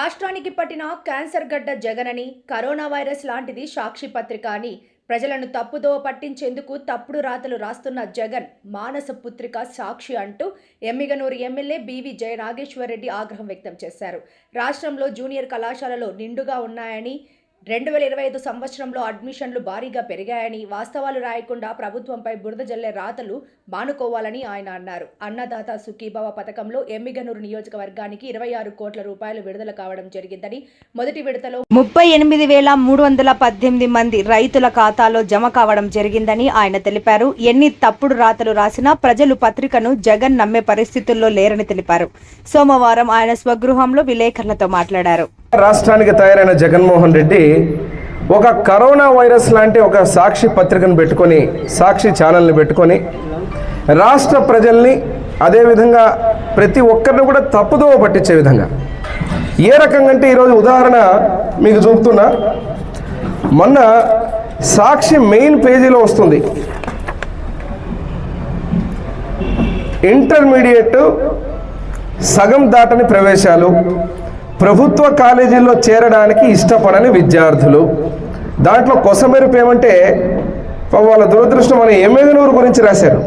రాష్ట్రానికి పట్టిన క్యాన్సర్ గడ్డ జగనని కరోనా వైరస్ లాంటిది సాక్షి పత్రిక అని. ప్రజలను తప్పుదోవ పట్టించేందుకు తప్పుడు రాతలు రాస్తున్న జగన్ మానస పుత్రిక సాక్షి అంటూ ఎమ్మిగనూరు ఎమ్మెల్యే బీవీ జయ నాగేశ్వరరెడ్డి ఆగ్రహం వ్యక్తం చేశారు. రాష్ట్రంలో జూనియర్ కళాశాలలో నిండుగా ఉన్నాయని రెండు వేల ఇరవై ఐదు సంవత్సరంలో అడ్మిషన్లు భారీగా పెరిగాయని వాస్తవాలు రాయకుండా ప్రభుత్వంపై బురద జల్లే రాతలు మానుకోవాలని ఆయన అన్నారు. అన్నదాత సుఖీభవ పథకంలో ఎమ్మిగనూరు నియోజకవర్గానికి ఇరవై ఆరు కోట్ల రూపాయలు విడుదల కావడం జరిగిందని మొదటి విడతలో ముప్పై ఎనిమిది వేల మూడు వందల పద్దెనిమిది మంది రైతుల ఖాతాలో జమ కావడం జరిగిందని ఆయన తెలిపారు. ఎన్ని తప్పుడు రాతలు రాసినా ప్రజలు పత్రికను జగన్ నమ్మే పరిస్థితుల్లో లేరని తెలిపారు. సోమవారం ఆయన స్వగృహంలో విలేకరులతో మాట్లాడారు. రాష్ట్రానికి తయారైన జగన్మోహన్ రెడ్డి ఒక కరోనా వైరస్ లాంటి ఒక సాక్షి పత్రికను పెట్టుకొని సాక్షి ఛానల్ని పెట్టుకొని రాష్ట్ర ప్రజల్ని అదేవిధంగా ప్రతి ఒక్కరిని కూడా తప్పుదోవ పట్టించే విధంగా. ఏ రకంగా అంటే ఈరోజు ఉదాహరణ మీకు చూపుతున్నా. మొన్న సాక్షి మెయిన్ పేజీలో వస్తుంది. ఇంటర్మీడియట్ సగం దాటని ప్రవేశాలు ప్రభుత్వ కాలేజీల్లో చేరడానికి ఇష్టపడని విద్యార్థులు. దాంట్లో కొసమెరుపు ఏమంటే వాళ్ళ దురదృష్టం మన ఎమ్మెగనూరు గురించి రాశారు.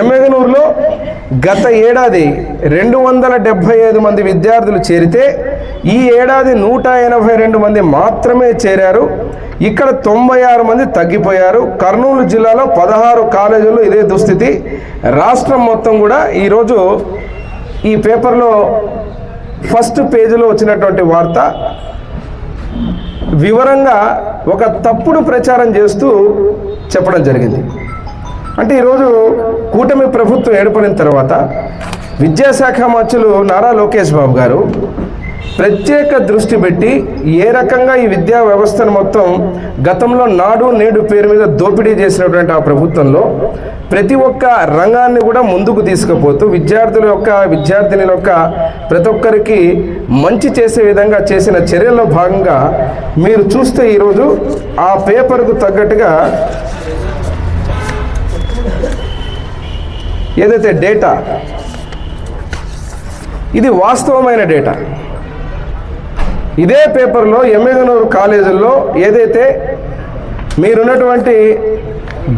ఎమ్మెగనూరులో గత ఏడాది రెండు వందల డెబ్భై ఐదు మంది విద్యార్థులు చేరితే ఈ ఏడాది నూట ఎనభై రెండు మంది మాత్రమే చేరారు. ఇక్కడ తొంభై ఆరు మంది తగ్గిపోయారు. కర్నూలు జిల్లాలో పదహారు కాలేజీల్లో ఇదే దుస్థితి. రాష్ట్రం మొత్తం కూడా ఈరోజు ఈ పేపర్లో ఫస్ట్ పేజీలో వచ్చినటువంటి వార్త వివరంగా ఒక తప్పుడు ప్రచారం చేస్తూ చెప్పడం జరిగింది. అంటే ఈరోజు కూటమి ప్రభుత్వం ఏర్పడిన తర్వాత విద్యాశాఖ మంత్రులు నారా లోకేష్ బాబు గారు ప్రత్యేక దృష్టి పెట్టి ఏ రకంగా ఈ విద్యా వ్యవస్థను మొత్తం గతంలో నాడు నేడు పేరు మీద దోపిడీ చేసినటువంటి ఆ ప్రభుత్వంలో ప్రతి ఒక్క రంగాన్ని కూడా ముందుకు తీసుకుపోతూ విద్యార్థుల యొక్క విద్యార్థినుల యొక్క ప్రతి ఒక్కరికి మంచి చేసే విధంగా చేసిన చర్యల్లో భాగంగా మీరు చూస్తే ఈరోజు ఆ పేపర్కు తగ్గట్టుగా ఏదైతే డేటా ఇది వాస్తవమైన డేటా. ఇదే పేపర్లో ఎమ్మెగనూరు కాలేజీల్లో ఏదైతే మీరున్నటువంటి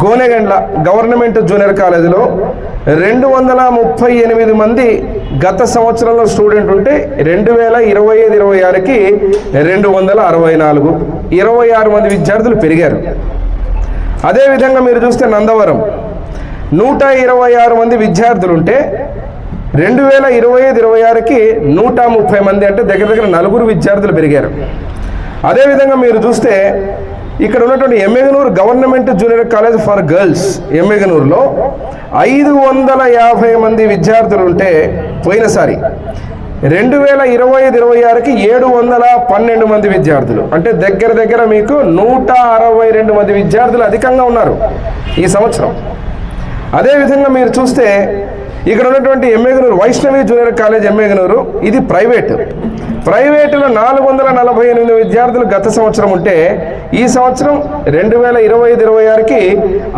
గోనెగండ్ల గవర్నమెంట్ జూనియర్ కాలేజీలో రెండు వందల ముప్పై ఎనిమిది మంది గత సంవత్సరంలో స్టూడెంట్ ఉంటే రెండు వేల ఇరవై ఐదు ఇరవై ఆరుకి రెండు వందల అరవై నాలుగు ఇరవై ఆరు మంది విద్యార్థులు పెరిగారు. అదేవిధంగా మీరు చూస్తే నందవరం నూట ఇరవై ఆరు మంది విద్యార్థులు ఉంటే రెండు వేల ఇరవై ఐదు ఇరవై ఆరుకి నూట ముప్పై మంది అంటే దగ్గర దగ్గర నలుగురు విద్యార్థులు పెరిగారు. అదేవిధంగా మీరు చూస్తే ఇక్కడ ఉన్నటువంటి Emmiganur government junior college for girls ఎమ్మెగనూరులో ఐదు వందల యాభై మంది విద్యార్థులు ఉంటే పోయినసారి రెండు వేల ఇరవై ఐదు ఇరవై ఆరుకి ఏడు వందల పన్నెండు మంది విద్యార్థులు. అంటే దగ్గర దగ్గర మీకు నూట అరవై రెండు మంది విద్యార్థులు అధికంగా ఉన్నారు ఈ సంవత్సరం. అదేవిధంగా మీరు చూస్తే ఇక్కడ ఉన్నటువంటి ఎంఏగనూరు వైష్ణవి జూనియర్ కాలేజ్ ఎంఏగనూరు ఇది ప్రైవేట్. ప్రైవేటులో నాలుగు వందల నలభై ఎనిమిది విద్యార్థులు గత సంవత్సరం ఉంటే ఈ సంవత్సరం రెండు వేల ఇరవై ఐదు ఇరవై ఆరుకి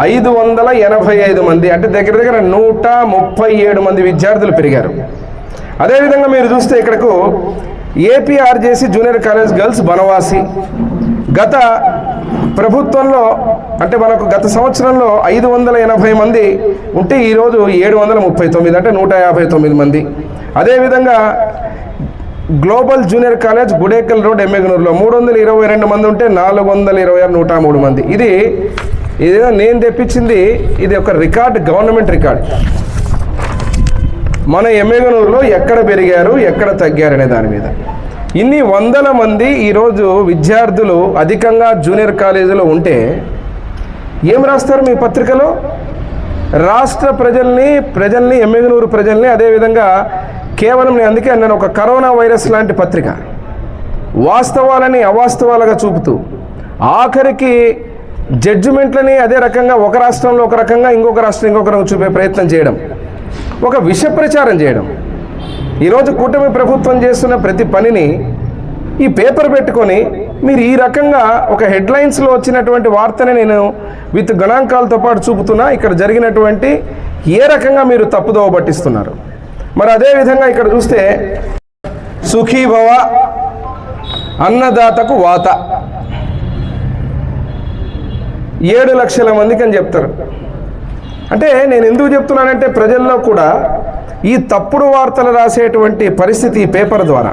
ఐదు వందల ఎనభై ఐదు మంది అంటే దగ్గర దగ్గర నూట ముప్పై ఏడు మంది విద్యార్థులు పెరిగారు. అదేవిధంగా మీరు చూస్తే ఇక్కడకు APRJC junior college girls Banavasi గత ప్రభుత్వంలో అంటే మనకు గత సంవత్సరంలో ఐదు వందల ఎనభై మంది ఉంటే ఈరోజు ఏడు వందల ముప్పై తొమ్మిది అంటే నూట యాభై తొమ్మిది మంది. అదేవిధంగా global junior college Gudekal road ఎమ్మెగనూరులో మూడు వందల ఇరవై రెండు మంది ఉంటే నాలుగు వందల ఇరవై ఆరు నూట మూడు మంది. ఇది ఇదేదో నేను తెప్పించింది ఇది ఒక రికార్డ్ గవర్నమెంట్ రికార్డ్. మన ఎమ్మెగనూరులో ఎక్కడ పెరిగారు ఎక్కడ తగ్గారు అనే దాని మీద. ఇన్ని వందల మంది ఈరోజు విద్యార్థులు అధికంగా జూనియర్ కాలేజీలో ఉంటే ఏం రాస్తారు మీ పత్రికలో? రాష్ట్ర ప్రజల్ని ప్రజల్ని ఎమ్మెగనూరు ప్రజల్ని అదేవిధంగా కేవలం నేను అందుకే నేను ఒక కరోనా వైరస్ లాంటి పత్రిక. వాస్తవాలని అవాస్తవాలుగా చూపుతూ ఆఖరికి జడ్జిమెంట్లని అదే రకంగా ఒక రాష్ట్రంలో ఒక రకంగా ఇంకొక రాష్ట్రం ఇంకొక రకంగా చూపే ప్రయత్నం చేయడం ఒక విష ప్రచారం చేయడం. ఈరోజు కూటమి ప్రభుత్వం చేస్తున్న ప్రతి పనిని ఈ పేపర్ పెట్టుకొని మీరు ఈ రకంగా ఒక హెడ్లైన్స్లో వచ్చినటువంటి వార్తని నేను విత్ గణాంకాలతో పాటు చూపుతున్నా. ఇక్కడ జరిగినటువంటి ఏ రకంగా మీరు తప్పుదోవ పట్టిస్తున్నారు? మరి అదేవిధంగా ఇక్కడ చూస్తే సుఖీభవ అన్నదాతకు వాత. ఏడు లక్షల మందికి అని చెప్తారు. అంటే నేను ఎందుకు చెప్తున్నానంటే ప్రజల్లో కూడా ఈ తప్పుడు వార్తలు రాసేటువంటి పరిస్థితి పేపర్ ద్వారా.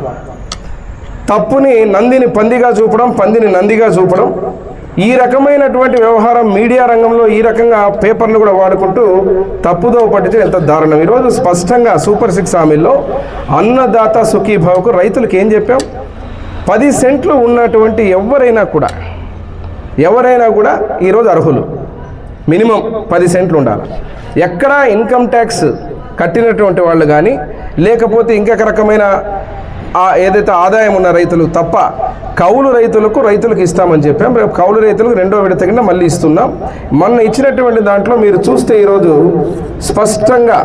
తప్పుని నందిని పందిగా చూపడం పందిని నందిగా చూపడం ఈ రకమైనటువంటి వ్యవహారం మీడియా రంగంలో ఈ రకంగా పేపర్లు కూడా వాడుకుంటూ తప్పుదో పట్టించడం ఎంత దారుణం. ఈరోజు స్పష్టంగా సూపర్ సిక్స్ హామీల్లో అన్నదాత సుఖీభావకు రైతులకు ఏం చెప్పాం? పది సెంట్లు ఉన్నటువంటి ఎవరైనా కూడా ఎవరైనా కూడా ఈరోజు అర్హులు. మినిమం పది సెంట్లు ఉండాలి. ఎక్కడా ఇన్కమ్ ట్యాక్స్ కట్టినటువంటి వాళ్ళు కానీ లేకపోతే ఇంకొక రకమైన ఆ ఏదైతే ఆదాయం ఉన్న రైతులు తప్ప కౌలు రైతులకు రైతులకు ఇస్తామని చెప్పాం. రేపు కౌలు రైతులకు రెండో విడత కింద మళ్ళీ ఇస్తున్నాం. మొన్న ఇచ్చినటువంటి దాంట్లో మీరు చూస్తే ఈరోజు స్పష్టంగా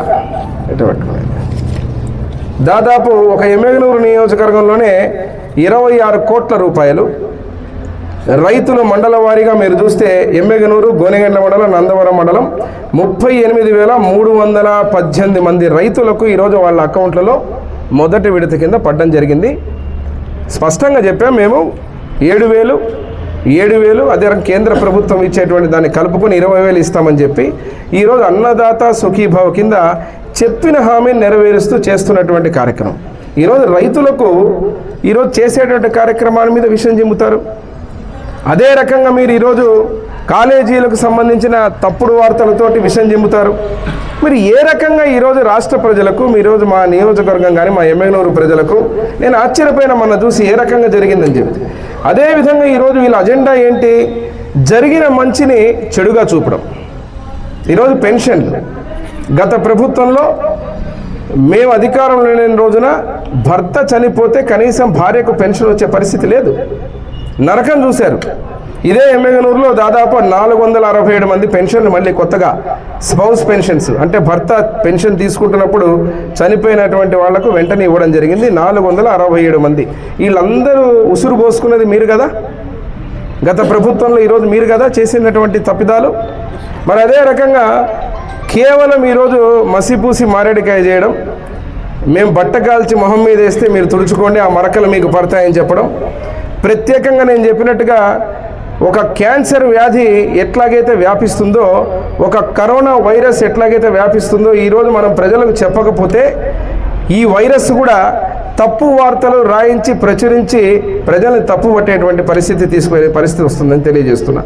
దాదాపు ఒక ఎమ్మెగనూరు నియోజకవర్గంలోనే ఇరవై ఆరు కోట్ల రూపాయలు రైతులు మండల వారీగా మీరు చూస్తే ఎమ్మెగనూరు గోనెగండ్ల మండలం నందవరం మండలం ముప్పై ఎనిమిది వేల మూడు వందల పద్దెనిమిది మంది రైతులకు ఈరోజు వాళ్ళ అకౌంట్లలో మొదటి విడత కింద పడడం జరిగింది. స్పష్టంగా చెప్పాం మేము ఏడు వేలు ఏడు వేలు అదే కేంద్ర ప్రభుత్వం ఇచ్చేటువంటి దాన్ని కలుపుకొని ఇరవై వేలు ఇస్తామని చెప్పి ఈరోజు అన్నదాత సుఖీభావ కింద చెప్పిన హామీని నెరవేరుస్తూ చేస్తున్నటువంటి కార్యక్రమం. ఈరోజు రైతులకు ఈరోజు చేసేటువంటి కార్యక్రమాల మీద విషయం చెబుతారు. అదే రకంగా మీరు ఈరోజు కాలేజీలకు సంబంధించిన తప్పుడు వార్తలతోటి విషయం చెబుతారు మీరు ఏ రకంగా ఈరోజు రాష్ట్ర ప్రజలకు మీ రోజు మా నియోజకవర్గం కానీ మా ఎమ్మెగనూరు ప్రజలకు నేను ఆశ్చర్యపోయిన మొన్న చూసి ఏ రకంగా జరిగిందని చెప్పి. అదేవిధంగా ఈరోజు వీళ్ళ అజెండా ఏంటి? జరిగిన మంచిని చెడుగా చూపడం. ఈరోజు పెన్షన్లు. గత ప్రభుత్వంలో మేము అధికారంలో లేని రోజున భర్త చనిపోతే కనీసం భార్యకు పెన్షన్ వచ్చే పరిస్థితి లేదు. నరకం చూశారు. ఇదే ఎమ్మెగనూరులో దాదాపు నాలుగు వందల అరవై ఏడు మంది పెన్షన్లు మళ్ళీ కొత్తగా స్పౌస్ పెన్షన్స్ అంటే భర్త పెన్షన్ తీసుకుంటున్నప్పుడు చనిపోయినటువంటి వాళ్ళకు వెంటనే ఇవ్వడం జరిగింది. నాలుగు వందల అరవై ఏడు మంది. వీళ్ళందరూ ఉసురు పోసుకున్నది మీరు కదా? గత ప్రభుత్వంలో ఈరోజు మీరు కదా చేసినటువంటి తప్పిదాలు? మరి అదే రకంగా కేవలం ఈరోజు మసిపూసి మారేడికాయ చేయడం మేము బట్ట కాల్చి మొహం మీద వేస్తే మీరు తుడుచుకోండి ఆ మరకలు మీకు పడతాయని చెప్పడం ప్రత్యేకంగా నేను చెప్పినట్టుగా ఒక క్యాన్సర్ వ్యాధి ఎట్లాగైతే వ్యాపిస్తుందో ఒక కరోనా వైరస్ ఎట్లాగైతే వ్యాపిస్తుందో ఈరోజు మనం ప్రజలకు చెప్పకపోతే ఈ వైరస్ కూడా తప్పు వార్తలు రాయించి ప్రచురించి ప్రజల్ని తప్పు పట్టేటువంటి పరిస్థితి తీసుకునే పరిస్థితి వస్తుందని తెలియజేస్తున్నా.